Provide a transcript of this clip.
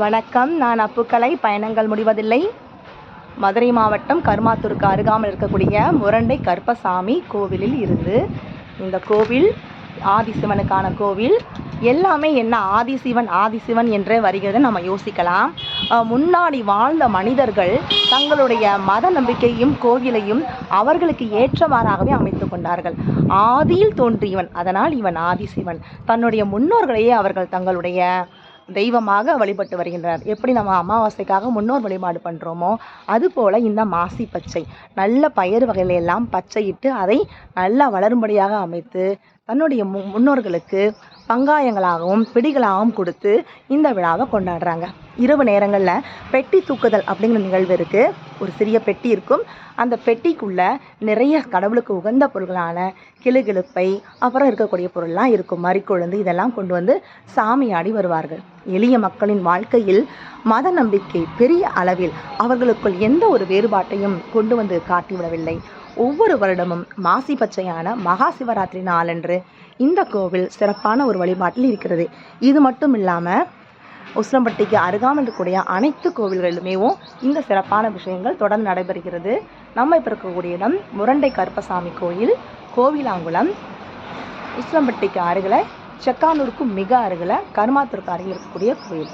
வணக்கம். நான் அப்புக்கலை. பயணங்கள் முடிவதில்லை. மதுரை மாவட்டம் கருமாத்தூருக்கு அருகாமல் இருக்கக்கூடிய முரண்டை கருப்பசாமி கோவிலில் இருந்து இந்த கோவில் ஆதிசிவனுக்கான கோவில். எல்லாமே என்ன ஆதிசிவன் ஆதிசிவன் என்றே வருகிறது. நம்ம யோசிக்கலாம். முன்னாடி வாழ்ந்த மனிதர்கள் தங்களுடைய மத நம்பிக்கையும் கோவிலையும் அவர்களுக்கு ஏற்றவாறாகவே அமைத்து கொண்டார்கள். ஆதியில் தோன்றியவன் அதனால் இவன் ஆதிசிவன். தன்னுடைய முன்னோர்களையே அவர்கள் தங்களுடைய தெய்வமாக வழிபட்டு வருகின்றனர். எப்படி நம்ம அமாவாசைக்காக முன்னோர் வழிபாடு பண்ணுறோமோ அதுபோல் இந்த மாசி பச்சை. நல்ல பயிர் வகையிலெல்லாம் பச்சையிட்டு அதை நல்லா வளரும்படியாக அமைத்து தன்னுடைய மு முன்னோர்களுக்கு பங்காயங்களாகவும் பிடிகளாகவும் கொடுத்து இந்த விழாவை கொண்டாடுறாங்க. இரவு நேரங்களில் பெட்டி தூக்குதல் அப்படிங்கிற நிகழ்வு இருக்குது ஒரு சிறிய பெட்டி இருக்கும். அந்த பெட்டிக்குள்ளே நிறைய கடவுளுக்கு உகந்த பொருள்களான கிளுகிழுப்பை அப்புறம் இருக்கக்கூடிய பொருள்லாம் இருக்கும். மறிக்கொழுந்து இதெல்லாம் கொண்டு வந்து சாமியாடி வருவார்கள். எளிய மக்களின் வாழ்க்கையில் மத நம்பிக்கை பெரிய அளவில் அவர்களுக்குள் எந்த ஒரு வேறுபாட்டையும் கொண்டு வந்து காட்டிவிடவில்லை. ஒவ்வொரு வருடமும் மாசி பச்சையான மகா சிவராத்திரி நாளன்று இந்த கோவில் சிறப்பான ஒரு வழிபாட்டில் இருக்கிறது. இது மட்டும் இல்லாமல் உசிலம்பட்டிக்கு அருகாமல் இருக்கக்கூடிய அனைத்து கோவில்களிலுமேவும் இந்த சிறப்பான விஷயங்கள் தொடர்ந்து நடைபெறுகிறது. நம்ம இப்போ இருக்கக்கூடிய இடம் முரண்டை கருப்பசாமி கோயில் கோவிலாங்குளம். உசிலம்பட்டிக்கு அருகில் செக்கானூருக்கு மிக அருகில் கருமாத்தூருக்கு அருகில் இருக்கக்கூடிய கோயில்